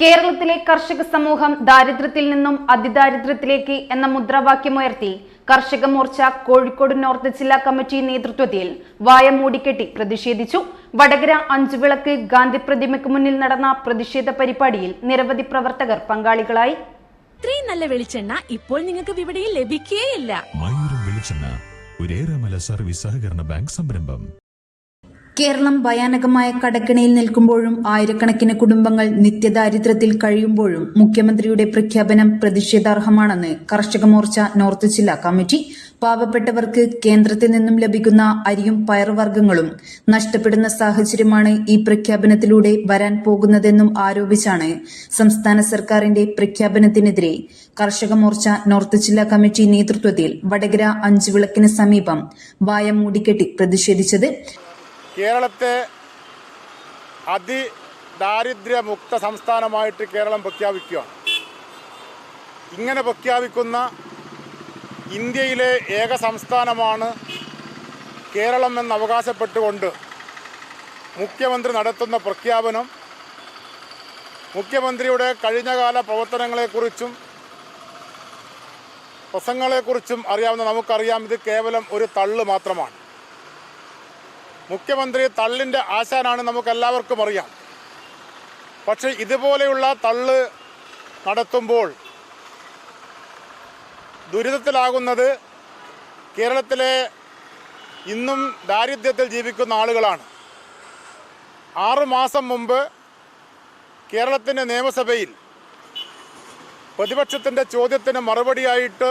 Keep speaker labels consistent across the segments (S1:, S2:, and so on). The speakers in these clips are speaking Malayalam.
S1: കേരളത്തിലെ കർഷക സമൂഹം ദാരിദ്ര്യത്തിൽ നിന്നും അതിദാരിദ്ര്യത്തിലേക്ക് എന്ന മുദ്രാവാക്യമുയർത്തി കർഷക മോർച്ച കോഴിക്കോട് നോർത്ത് ജില്ലാ കമ്മിറ്റി നേതൃത്വത്തിൽ വായ മൂടിക്കെട്ടി പ്രതിഷേധിച്ചു. വടകര അഞ്ചുവിളക്ക് ഗാന്ധി പ്രതിമയ്ക്ക് മുന്നിൽ നടന്ന പ്രതിഷേധ പരിപാടിയിൽ നിരവധി പ്രവർത്തകർ പങ്കാളികളായി.
S2: ഇത്രയും നല്ല വെളിച്ചെണ്ണ ഇപ്പോൾ നിങ്ങൾക്ക് വിപണിയിൽ ലഭിക്കുകയില്ല
S3: വെളിച്ചെണ്ണ സർവീസ് സഹകരണ ബാങ്ക് സംരംഭം.
S4: കേരളം ഭയാനകമായ കടക്കിണിയിൽ നിൽക്കുമ്പോഴും ആയിരക്കണക്കിന് കുടുംബങ്ങൾ നിത്യദാരിദ്ര്യത്തിൽ കഴിയുമ്പോഴും മുഖ്യമന്ത്രിയുടെ പ്രഖ്യാപനം പ്രതിഷേധാർഹമാണെന്ന് കർഷക മോർച്ച നോർത്ത് ജില്ലാ കമ്മിറ്റി പാവപ്പെട്ടവർക്ക് കേന്ദ്രത്തിൽ നിന്നും ലഭിക്കുന്ന അരിയും പയർവർഗങ്ങളും നഷ്ടപ്പെടുന്ന സാഹചര്യമാണ് ഈ പ്രഖ്യാപനത്തിലൂടെ വരാൻ പോകുന്നതെന്നും ആരോപിച്ചാണ് സംസ്ഥാന സർക്കാരിന്റെ പ്രഖ്യാപനത്തിനെതിരെ കർഷക മോർച്ച നോർത്ത് ജില്ലാ കമ്മിറ്റി നേതൃത്വത്തിൽ വടകര അഞ്ചുവിളക്കിന് സമീപം വായ മൂടിക്കെട്ടി പ്രതിഷേധിച്ചത്.
S5: കേരളത്തെ അതിദാരിദ്ര്യമുക്ത സംസ്ഥാനമായിട്ട് കേരളം പ്രഖ്യാപിക്കുകയാണ് ഇങ്ങനെ പ്രഖ്യാപിക്കുന്ന ഇന്ത്യയിലെ ഏക സംസ്ഥാനമാണ് കേരളം എന്ന് അവകാശപ്പെട്ടുകൊണ്ട് മുഖ്യമന്ത്രി നടത്തുന്ന പ്രഖ്യാപനം മുഖ്യമന്ത്രിയുടെ കഴിഞ്ഞകാല പ്രവർത്തനങ്ങളെക്കുറിച്ചും പ്രസംഗങ്ങളെക്കുറിച്ചും അറിയാവുന്ന നമുക്കറിയാം ഇത് കേവലം ഒരു തള്ളു മാത്രമാണ്. മുഖ്യമന്ത്രി തള്ളിന്റെ ആശാനാണ് നമുക്ക് എല്ലാവർക്കും അറിയാം. പക്ഷെ ഇതുപോലെയുള്ള തള്ള് നടത്തുമ്പോൾ ദുരിതത്തിലാകുന്നത് കേരളത്തിലെ ഇന്നും ദാരിദ്ര്യത്തിൽ ജീവിക്കുന്ന ആളുകളാണ്. ആറുമാസം മുമ്പ് കേരളത്തിന്റെ നിയമസഭയിൽ പ്രതിപക്ഷത്തിന്റെ ചോദ്യത്തിന് മറുപടിയായിട്ട്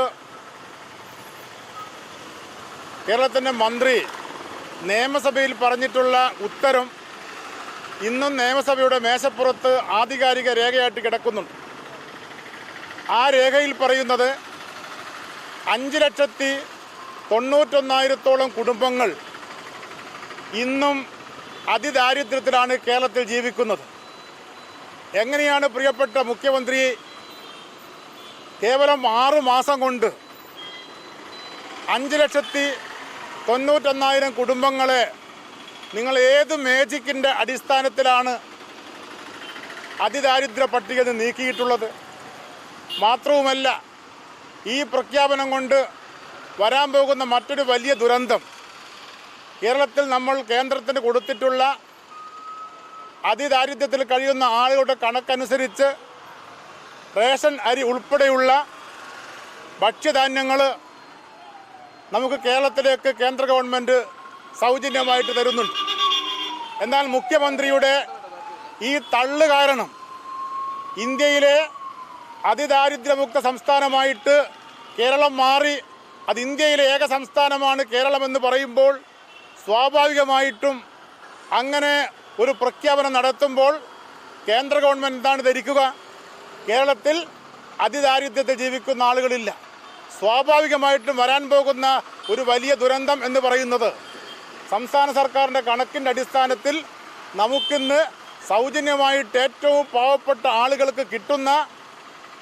S5: കേരളത്തിന്റെ മന്ത്രി നിയമസഭയിൽ പറഞ്ഞിട്ടുള്ള ഉത്തരം ഇന്നും നിയമസഭയുടെ മേശപ്പുറത്ത് ആധികാരിക രേഖയായിട്ട് കിടക്കുന്നുണ്ട്. ആ രേഖയിൽ പറയുന്നത് അഞ്ച് ലക്ഷത്തി തൊണ്ണൂറ്റൊന്നായിരത്തോളം കുടുംബങ്ങൾ ഇന്നും അതിദാരിദ്ര്യത്തിലാണ് കേരളത്തിൽ ജീവിക്കുന്നത്. എങ്ങനെയാണ് പ്രിയപ്പെട്ട മുഖ്യമന്ത്രി കേവലം ആറു മാസം കൊണ്ട് അഞ്ച് ലക്ഷത്തി തൊണ്ണൂറ്റൊന്നായിരം കുടുംബങ്ങളെ നിങ്ങൾ ഏത് മേജിക്കിന്റെ അടിസ്ഥാനത്തിലാണ് അതിദാരിദ്ര്യ പട്ടികയിൽ നിന്ന് നീക്കിയിട്ടുള്ളത്? മാത്രവുമല്ല ഈ പ്രഖ്യാപനം കൊണ്ട് വരാൻ പോകുന്ന മറ്റൊരു വലിയ ദുരന്തം കേരളത്തിൽ നമ്മൾ കേന്ദ്രത്തിന് കൊടുത്തിട്ടുള്ള അതിദാരിദ്ര്യത്തിൽ കഴിയുന്ന ആളുകളുടെ കണക്കനുസരിച്ച് റേഷൻ അരി ഉൾപ്പെടെയുള്ള ഭക്ഷ്യധാന്യങ്ങൾ നമുക്ക് കേരളത്തിലേക്ക് കേന്ദ്ര ഗവൺമെന്റ് സൗജന്യമായിട്ട് തരുന്നുണ്ട്. എന്നാൽ മുഖ്യമന്ത്രിയുടെ ഈ തള്ളു കാരണം ഇന്ത്യയിലെ അതിദാരിദ്ര്യമുക്ത സംസ്ഥാനമായിട്ട് കേരളം മാറി അത് ഇന്ത്യയിലെ ഏക സംസ്ഥാനമാണ് കേരളമെന്ന് പറയുമ്പോൾ സ്വാഭാവികമായിട്ടും അങ്ങനെ ഒരു പ്രഖ്യാപനം നടത്തുമ്പോൾ കേന്ദ്ര ഗവൺമെന്റ് എന്താണ് ധരിക്കുക? കേരളത്തിൽ അതിദാരിദ്ര്യത്തെ ജീവിക്കുന്ന ആളുകളില്ല. സ്വാഭാവികമായിട്ടും വരാൻ പോകുന്ന ഒരു വലിയ ദുരന്തം എന്ന് പറയുന്നത് സംസ്ഥാന സർക്കാരിന്റെ കണക്കിന്റെ അടിസ്ഥാനത്തിൽ നമുക്കിന്ന് സൗജന്യമായിട്ട് ഏറ്റവും പാവപ്പെട്ട ആളുകൾക്ക് കിട്ടുന്ന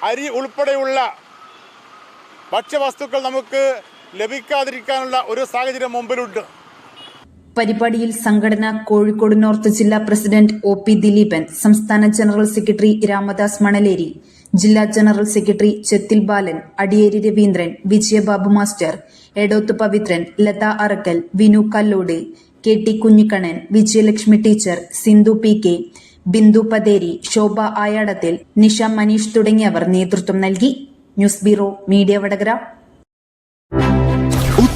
S5: അരി ഉൾപ്പെടെയുള്ള ഭക്ഷ്യവസ്തുക്കൾ നമുക്ക് ലഭിക്കാതിരിക്കാനുള്ള ഒരു സാഹചര്യം മുമ്പിലുണ്ട്.
S4: പരിപാടിയിൽ സംഘടന കോഴിക്കോട് നോർത്ത് ജില്ലാ പ്രസിഡന്റ് ഒ പി ദിലീപൻ സംസ്ഥാന ജനറൽ സെക്രട്ടറി രാമദാസ് മണലേരി ജില്ലാ general secretary Chethil Balan Adiyeri Raveendran Vijayababu master Edoth Pavithran Latha Arakkal Vinu Kallod K T Kunhikannan Vijayalakshmi teacher Sindhu P K Bindu Patheri Shobha Ayadathil Nisha Maneesh തുടങ്ങിയവർ നേതൃത്വം നൽകി. News bureau media Vadakara.